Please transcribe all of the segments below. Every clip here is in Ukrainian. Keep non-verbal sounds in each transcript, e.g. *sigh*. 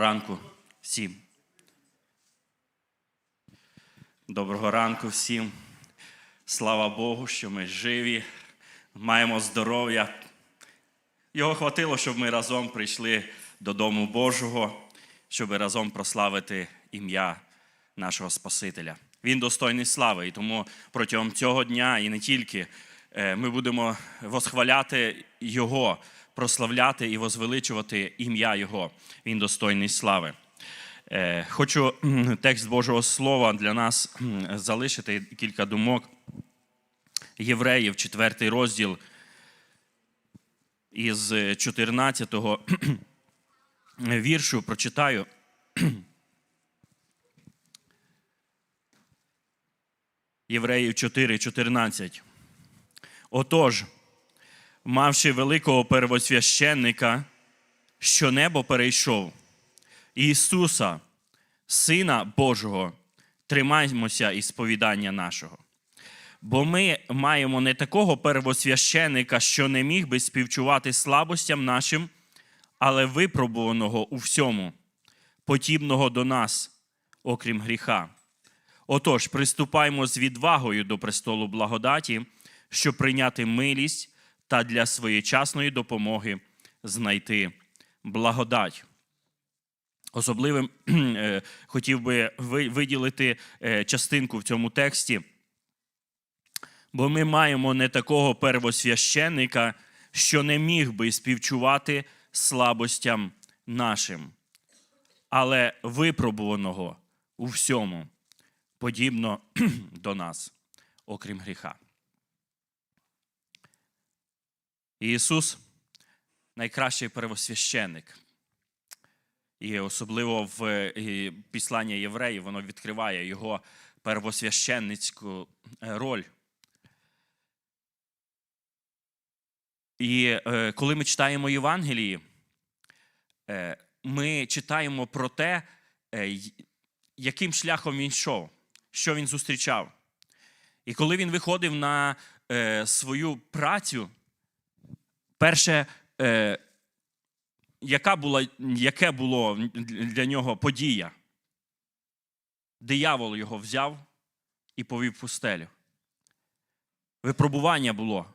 ранку всім. Доброго ранку всім. Слава Богу, що ми живі, маємо здоров'я. Його хватило, щоб ми разом прийшли до Дому Божого, щоб разом прославити ім'я нашого Спасителя. Він достойний слави, і тому протягом цього дня і не тільки е, ми будемо восхваляти Його, прославляти і возвеличувати ім'я Його. Він достойний слави. Е, Хочу текст Божого Слова для нас залишити кілька думок. Євреїв, 4 розділ із 14 *clears throat* віршу прочитаю. *clears throat* Євреїв 4, 14. Отож, мавши великого первосвященника, що небо перейшов, Ісуса, Сина Божого, тримаймося із сповідання нашого. Бо ми маємо не такого первосвященика, що не міг би співчувати слабостям нашим, але випробуваного у всьому, подібного до нас, окрім гріха. Отож, приступаймо з відвагою до престолу благодаті, щоб прийняти милість та для своєчасної допомоги знайти благодать. Особливим *clears throat* е, хотів би виділити е, частинку в цьому тексті, бо ми маємо не такого первосвященника, що не міг би співчувати слабостям нашим, але випробуваного у всьому, подібно *clears throat* до нас, окрім гріха. Ісус найкращий первосвященник. І особливо в післанні євреїв воно відкриває його первосвященницьку е, роль. І е, коли ми читаємо Євангелії, е, ми читаємо про те, яким шляхом він йшов, що він зустрічав. І коли він виходив на свою працю, перше, е, яка була, яке було для нього подія? Диявол його взяв і повів пустелю. Випробування було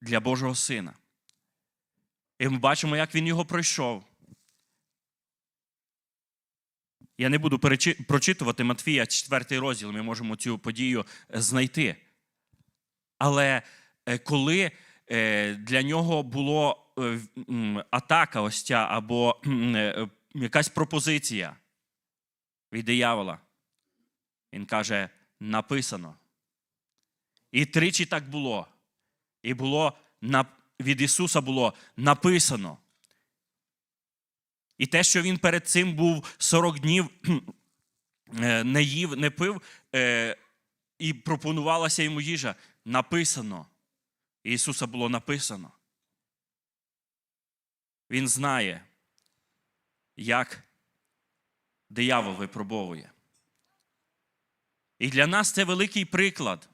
для Божого Сина. І ми бачимо, як він його пройшов. Я не буду прочитувати Матфія, 4 розділ, ми можемо цю подію знайти. Але е, коли для нього було е, атака ось ця, або е, якась пропозиція від диявола, він каже: написано. І тричі так було. І було від Ісуса було написано. І те, що він перед цим був 40 днів *clears throat* е, не їв, не пив, е, і пропонувалася йому їжа, написано. Ісуса було написано. Він знає, як диявол випробовує. І для нас це великий приклад.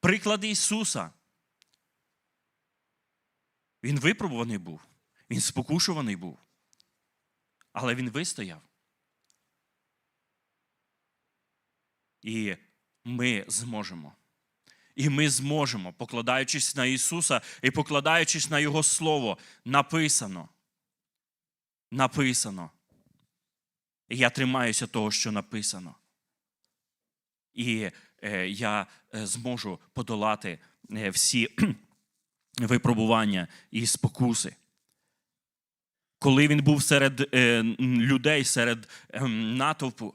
Приклад Ісуса. Він випробуваний був, він спокушуваний був, але він вистояв. І ми зможемо. І ми зможемо, покладаючись на Ісуса і покладаючись на Його Слово, написано. Написано. І я тримаюся того, що написано. І е, я е, зможу подолати е, всі *clears throat* випробування і спокуси. Коли він був серед е, людей, серед ем, натовпу,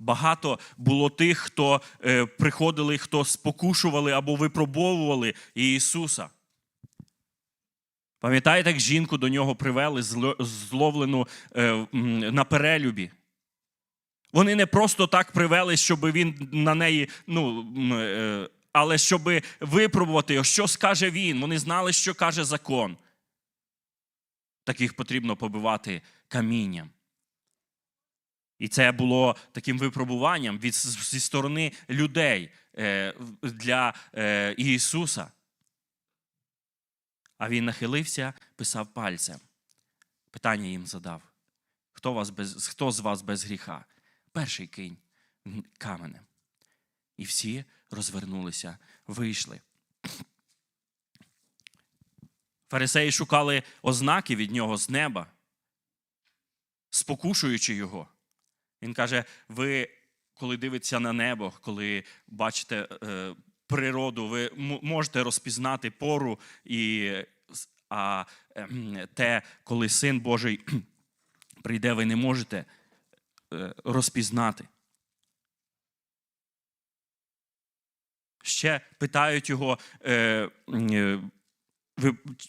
багато було тих, хто е, приходили, хто спокушували або випробовували Ісуса. Пам'ятаєте, як жінку до нього привели зловлену е, на перелюбі? Вони не просто так привели, щоб він на неї, ну, е, але щоб випробувати що скаже він. Вони знали, що каже закон. Таких потрібно побивати камінням. І це було таким випробуванням від, зі сторони людей е, для е, Ісуса. А він нахилився, писав пальцем. Питання їм задав: Хто, вас без, хто з вас без гріха? Перший кинь каменем. І всі розвернулися, вийшли. Фарисеї шукали ознаки від нього з неба, спокушуючи його. Він каже: ви, коли дивитеся на небо, коли бачите е, природу, ви можете розпізнати пору і а ем, те, коли син Божий *clears throat* прийде, ви не можете е, розпізнати. Ще питають його, е, е,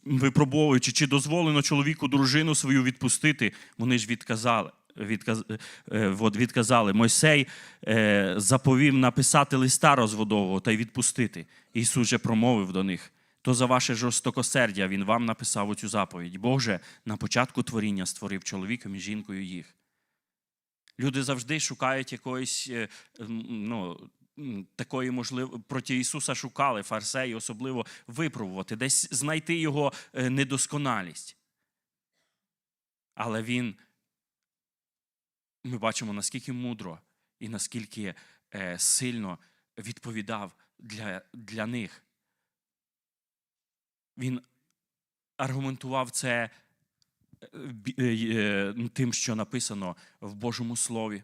випробовуючи, чи дозволено чоловіку дружину свою відпустити. Вони ж відказали. Відказ, е, от відказали. Мойсей е, заповів написати листа розводового та й відпустити. Ісус же промовив до них. То за ваше жорстокосердя Він вам написав оцю заповідь. Бог же на початку творіння створив чоловіком і жінкою їх. Люди завжди шукають якоїсь е, ну, такої можливо проти Ісуса шукали фарсеї, особливо випробувати, десь знайти його е, недосконалість. Але він, ми бачимо, наскільки мудро і наскільки е, сильно відповідав для, для них. Він аргументував це е, е, е, тим, що написано в Божому Слові.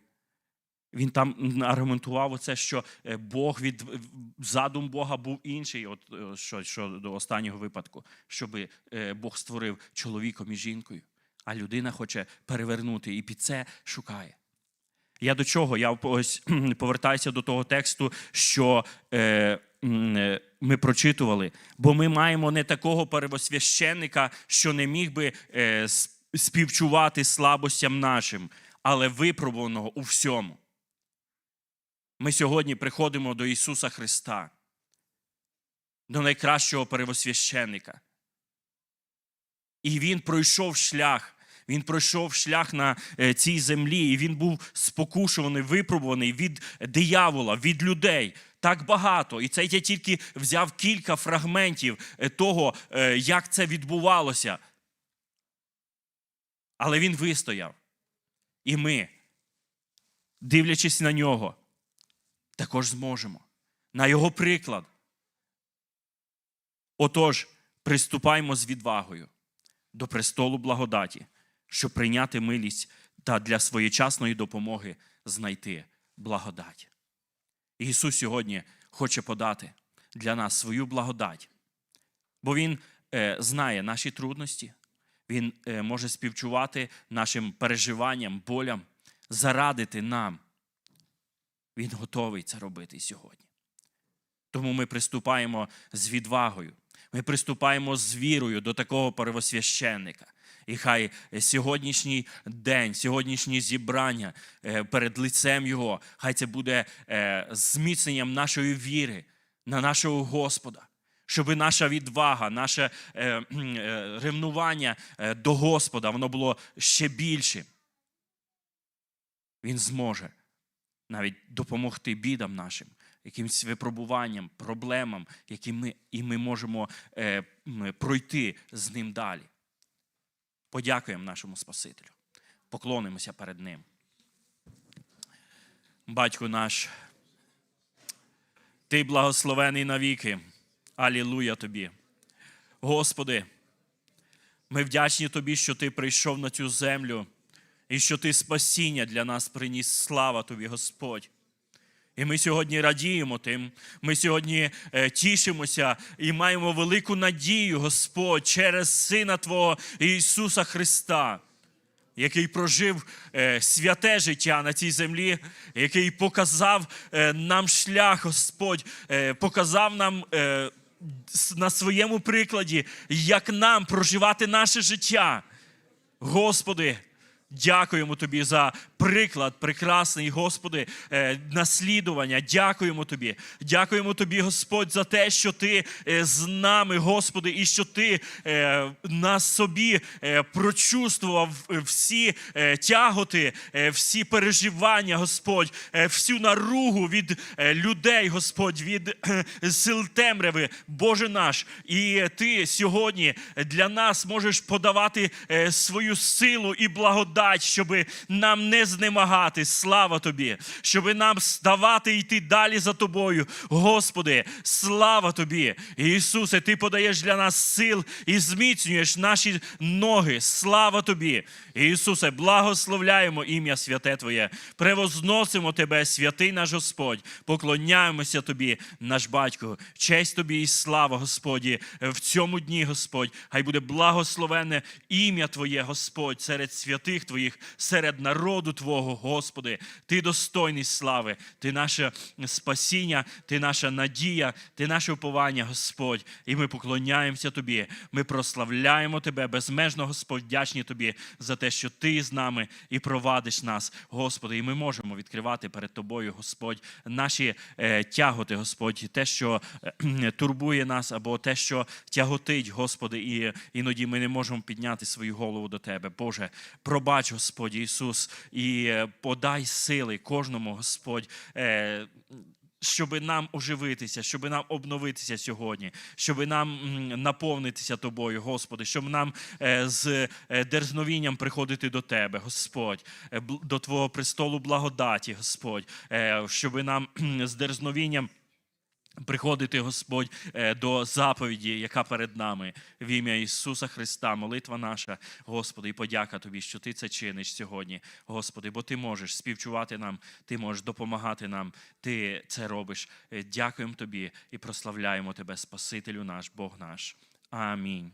Він там аргументував оце, що Бог від задум Бога був інший, от що, що до останнього випадку, щоб Бог створив чоловіком і жінкою, а людина хоче перевернути і під це шукає. Я до чого? Я ось *clears throat* повертаюся до того тексту, що е, е, ми прочитували, бо ми маємо не такого первосвященника, що не міг би е, співчувати слабостям нашим, але випробуваного у всьому. Ми сьогодні приходимо до Ісуса Христа, до найкращого первосвященника. І Він пройшов шлях. Він пройшов шлях на е, цій землі, і він був спокушуваний, випробуваний від диявола, від людей. Так багато. І це я тільки взяв кілька фрагментів е, того, е, як це відбувалося. Але він вистояв. І ми, дивлячись на нього, також зможемо. На його приклад. Отож, приступаймо з відвагою до престолу благодаті, щоб прийняти милість та для своєчасної допомоги знайти благодать. Ісус сьогодні хоче подати для нас свою благодать, бо Він е, знає наші трудності, Він е, може співчувати нашим переживанням, болям, зарадити нам. Він готовий це робити сьогодні. Тому ми приступаємо з відвагою. Ми приступаємо з вірою до такого первосвященника. І хай сьогоднішній день, сьогоднішнє зібрання е, перед лицем Його, хай це буде е, зміцненням нашої віри на нашого Господа, щоб наша відвага, наше е, ревнування до Господа, воно було ще більшим. Він зможе навіть допомогти бідам нашим, якимось випробуванням, проблемам, які ми, і ми можемо е, пройти з ним далі. Подякуємо нашому Спасителю, поклонимося перед Ним. Батько наш, Ти благословений навіки. Алілуя Тобі. Господи, ми вдячні Тобі, що Ти прийшов на цю землю і що Ти спасіння для нас приніс. Слава Тобі, Господь. І ми сьогодні радіємо тим. Ми сьогодні е, тішимося і маємо велику надію, Господь, через Сина Твого Ісуса Христа, який прожив е, святе життя на цій землі, який показав е, нам шлях, Господь, показав нам. На своєму прикладі, як нам проживати наше життя. Господи, дякуємо Тобі за приклад прекрасний, Господи, е, наслідування. Дякуємо Тобі. Дякуємо Тобі, Господь, за те, що Ти е, з нами, Господи, і що Ти е, на собі прочувствував всі тяготи, всі переживання, Господь, всю наругу від людей, Господь, від сил темряви, Боже наш. І Ти сьогодні для нас можеш подавати свою силу і благодать. Благодать, щоб нам не знемагати. Слава тобі, щоб нам ставати йти далі за тобою. Господи, слава тобі. Ісусе, Ти подаєш для нас сил і зміцнюєш наші ноги. Слава тобі. Ісусе, благословляємо ім'я святе Твоє. Превозносимо Тебе, святий наш Господь. Поклоняємося Тобі, наш батько. Честь Тобі і слава, Господі, в цьому дні, Господь. Хай буде благословенне ім'я Твоє, Господь, серед святих Твоїх, серед народу Твого, Господи. Ти достойний слави, Ти наше спасіння, Ти наша надія, Ти наше уповання, Господь. І ми поклоняємося Тобі. Ми прославляємо Тебе безмежно, Господь, вдячні Тобі за те, що Ти з нами і провадиш нас, Господи. І ми можемо відкривати перед Тобою, Господь, наші е, тяготи, Господь, те, що е, *clears throat* турбує нас, або те, що тяготить, Господи, і іноді ми не можемо підняти свою голову до Тебе. Боже, пробач, Господь Ісус, і е, подай сили кожному, Господь. Е, щоб нам оживитися, щоб нам обновитися сьогодні, щоб нам наповнитися тобою, Господи, щоб нам е, з дерзновінням приходити до Тебе, Господь, до Твого престолу благодаті, Господь, щоб нам з дерзновінням. Приходити, Господь, е, до заповіді, яка перед нами, в ім'я Ісуса Христа, молитва наша, Господи, і подяка Тобі, що Ти це чиниш сьогодні, Господи, бо Ти можеш співчувати нам, Ти можеш допомагати нам, Ти це робиш. Е, Дякуємо Тобі і прославляємо Тебе, Спасителю наш, Бог наш. Амінь.